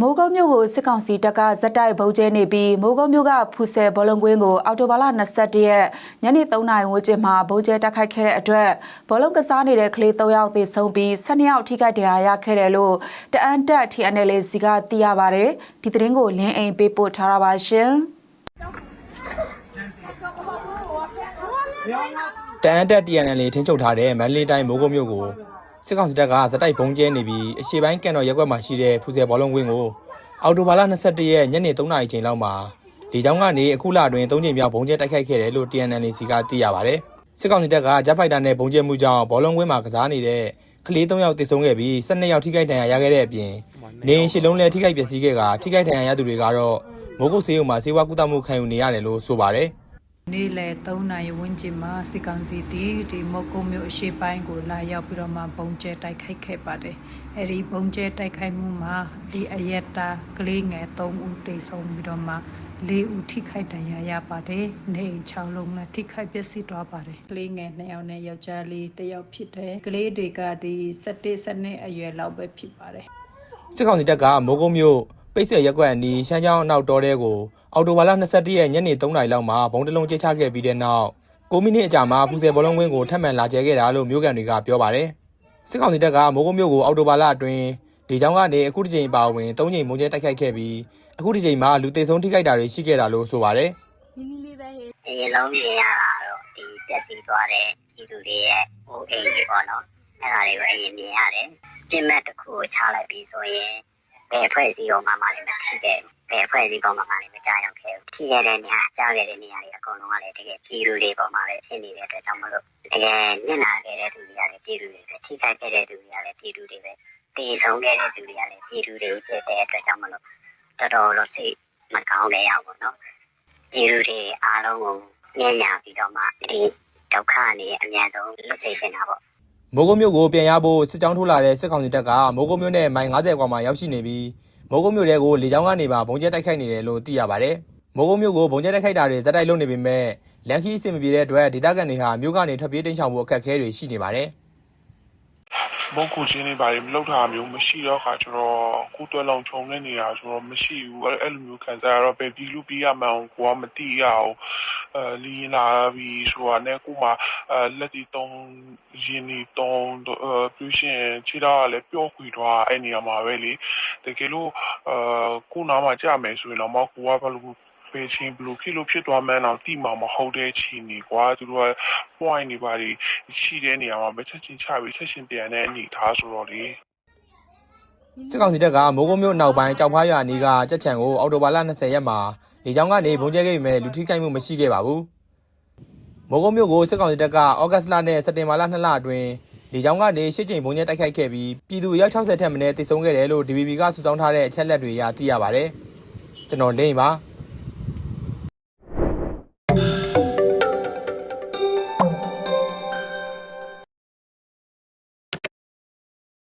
မိုးကုတ်မြို့ကိုစစ်ကောင်စီတပ်ကဇက်တိုက်ဗုံးကျဲနေပြီးမိုးကုတ်မြို့ကဖူဆယ်ဘောလုံးကွင်းကိုအော်တိုဘာလ21ရက်ညနေ3နာရီဝန်းကျင်မှာဗုံးကျဲတိုက်ခိုက်ခဲ့တဲ့အတွက်ဘောလုံးကစားနေတဲ့ကလေး3ယောက်သေဆုံးပြီး12ယောက်ထိခိုက်ဒဏ်ရာရခဲ့တယ်လို့တအန်တက် TNL စီကသိရပါတယ်ဒီသတင်းကိုလင်းအိမ်ပေးပို့ထားတာပါရှင်တန်အတက် TNL ထင်းချုပ်ထားတဲ့မန္တလေးတိုင်းမိုးကုတ်မြို့ကို စစ်ကောင်စီတပ်ကဇက်တိုက်ပုံကျဲနေပြီးအရှေ့ပိုင်းကန်တော်ရက်ကွက်မှာရှိတဲ့ဖူဆယ်ဘောလုံးကွင်းကိုအော်တိုဘာလ22ရက်ညနေ3နာရီချိန်လောက်မှာလေကြောင်းကနေအခုလအတွင်း3ချိန်မြောက်ဘုံကျဲတိုက်ခိုက်ခဲ့တယ်လို့ TNL စီကသိရပါတယ်စစ်ကောင်စီတပ်ကဂျက်ဖိုက်တာနဲ့ဘုံကျဲမှုကြောင့်ဘောလုံးကွင်းမှာကစားနေတဲ့ကလေး3ယောက်သေဆုံးခဲ့ပြီး12ယောက်ထိခိုက်ဒဏ်ရာရခဲ့တဲ့အပြင်နေအိမ်ရှစ်လုံးလည်းထိခိုက်ပျက်စီးခဲ့ကထိခိုက်ဒဏ်ရာရသူတွေကတော့မိုးကုတ်ဆေးရုံမှာဆေးဝါးကုသမှုခံယူနေရတယ်လို့ဆိုပါတယ် နေ့လယ်3နာရီဝန်းကျင်မှာစစ်ကောင်စီတီဒီမုတ်ကုတ်မြို့အရှိပိုင်းကိုလာရောက်ပြီးတော့မှပုံကျဲတိုက်ခိုက်ခဲ့ပါတယ်။အဲဒီပုံကျဲတိုက်ခိုက်မှုမှာဒီအယက်တာကလေးငယ်3ဦးတိတ်ဆုံးပြီးတော့မှ4ဦးထိခိုက်ဒဏ်ရာရပါတယ်။နေအိမ်6လုံးနဲ့ထိခိုက်ပျက်စီးသွားပါတယ်။ကလေးငယ်2ယောက်နဲ့ယောက်ျားလေး1ယောက်ဖြစ်တယ်။ကလေးတွေကဒီ17စနစ်အရွယ်လောက်ပဲဖြစ်ပါတယ်။စစ်ကောင်စီတပ်ကမိုးကုတ်မြို့ ပိတ်ဆွဲရက်ကွက်အနီးရှမ်းချောင်းအနောက်တောတဲကိုအော်တိုဘာလ22ရက်ညနေ3နာရီလောက်မှာဘုံတလုံးကျချခဲ့ပြီးတဲ့နောက်9မိနစ်အကြာမှာပူဇယ်ဘောလုံးကွင်းကိုထပ်မံလာကျဲခဲ့တာလို့မြို့ကန်တွေကပြောပါတယ်စစ်ကောင်စီတပ်ကမိုးကုတ်မြို့ကိုအော်တိုဘာလအတွင်းလေကြောင်းကနေအခုတစ်ချိန်ပါဝင်3ချိန်မုံကျဲတိုက်ခိုက်ခဲ့ပြီးအခုတစ်ချိန်မှာလူသေဆုံးထိခိုက်တာတွေရှိခဲ့တာလို့ဆိုပါတယ်အရင်လုံးမြင်ရတာတော့ဒီပျက်စီးသွားတဲ့ကြီးသူတွေရဲ့ဟိုအိမ်ကြီးပေါ့နော်အဲ့ဒါတွေကိုအရင်မြင်ရတယ်ကျင်းမဲ့တစ်ခုကိုချလိုက်ပြီးဆိုရင် ဘယ်ဖွဲ့စည်းအောင်မှမလည်းမရှိခဲ့ဘူးဘယ်ဖွဲ့စည်းကောင်မှမလည်းမကြောက်ရောက်ခဲ့ဘူးထိခဲ့တဲ့နေရာကြားခဲ့တဲ့နေရာတွေအကုန်လုံးကလည်းတကယ်ကြီးလူတွေပေါ်မှာပဲဖြစ်နေတဲ့အတွက်ကြောင့်မလို့တကယ်နစ်နာခဲ့တဲ့သူတွေကလည်းကြီးလူတွေပဲထိခိုက်ခဲ့တဲ့သူတွေကလည်းကြီးလူတွေပဲတည်ဆုံးခဲ့တဲ့သူတွေကလည်းကြီးလူတွေဖြစ်တဲ့အတွက်ကြောင့်မလို့တော်တော်လို့စိတ်မကောင်းတဲ့ရောက်ပေါ့နော်ကျေးဇူးတွေအားလုံးကိုညံ့ညာပြီးတော့မှဒီဒုက္ခကနေအများဆုံးလွတ်စေချင်တာပေါ့ မိုးကုတ်မြို့ကိုပြန်ရဖို့စစ်ကြောင်းထိုးလာတဲ့စစ်ကောင်စီတပ်ကမိုးကုတ်မြို့နဲ့မိုင်90ကွာမှာရောက်ရှိနေပြီးမိုးကုတ်မြို့တဲကိုလေကြောင်းကနေပါဘုံကျဲတိုက်ခိုက်နေတယ်လို့သိရပါတယ်။မိုးကုတ်မြို့ကိုဘုံကျဲတိုက်ခိုက်တာတွေဇက်တိုက်လုပ်နေပေမဲ့လန်ခီးအဆင်မပြေတဲ့အတွက်ဒေသခံတွေဟာမြို့ကနေထွက်ပြေးတိမ်းရှောင်ဖို့အခက်အခဲတွေရှိနေပါတယ်။ မုတ်ခုချင်းတွေဘာတွေမလောက်တာမျိုးမရှိတော့ခါကျတော့ကိုယ်တွက်လုံးခြုံနေနေတာဆိုတော့မရှိဘူးအဲ့အဲ့လိုမျိုးခံစားရတော့ပဲပြီးလူပြီးရမှန်းကိုကမသိရအောင်အဲလီလာပြီးဆိုတာနဲ့ကိုမှအဲလက်တီတုံးရင်းနေတုံးအဲပြရှင်ခြေတော့လည်းပျော့ခွေသွားအဲ့နေရာမှာပဲလေတကယ်လို့အဲကိုနားမှာကြာမယ်ဆိုရင်တော့မကိုကဘာလို့ ပဲချင်းဘလို့ဖြစ်လို့ဖြစ်သွားမှန်းတော့တိမှာမဟုတ်တဲ့ချီနေကွာသူတို့က point တွေပါတွေရှိတဲ့နေရာမှာပဲချက်ချင်းချပြီးချက်ချင်းပြန်တဲ့အနေထားဆိုတော့လေစစ်ကောင်စီတပ်ကမိုးကုတ်မြို့နောက်ပိုင်းကြောက်ဖားရွာနီးကကြက်ချံကိုအော်တိုဘာလ20ရက်မှာလေကြောင်းကနေဘုံကျဲခဲ့ပေမဲ့လူထိခိုက်မှုမရှိခဲ့ပါဘူး။မိုးကုတ်မြို့ကိုစစ်ကောင်စီတပ်ကဩဂတ်စ်လနဲ့စက်တင်ဘာလ2လအတွင်းလေကြောင်းကနေရှစ်ကြိမ်ဘုံကျဲတိုက်ခိုက်ခဲ့ပြီးပြည်သူအယောက်60ထက်မနည်းသေဆုံးခဲ့တယ်လို့ DBB ကစုဆောင်းထားတဲ့အချက်လက်တွေအရသိရပါတယ်။ကျွန်တော်လင်းပါ။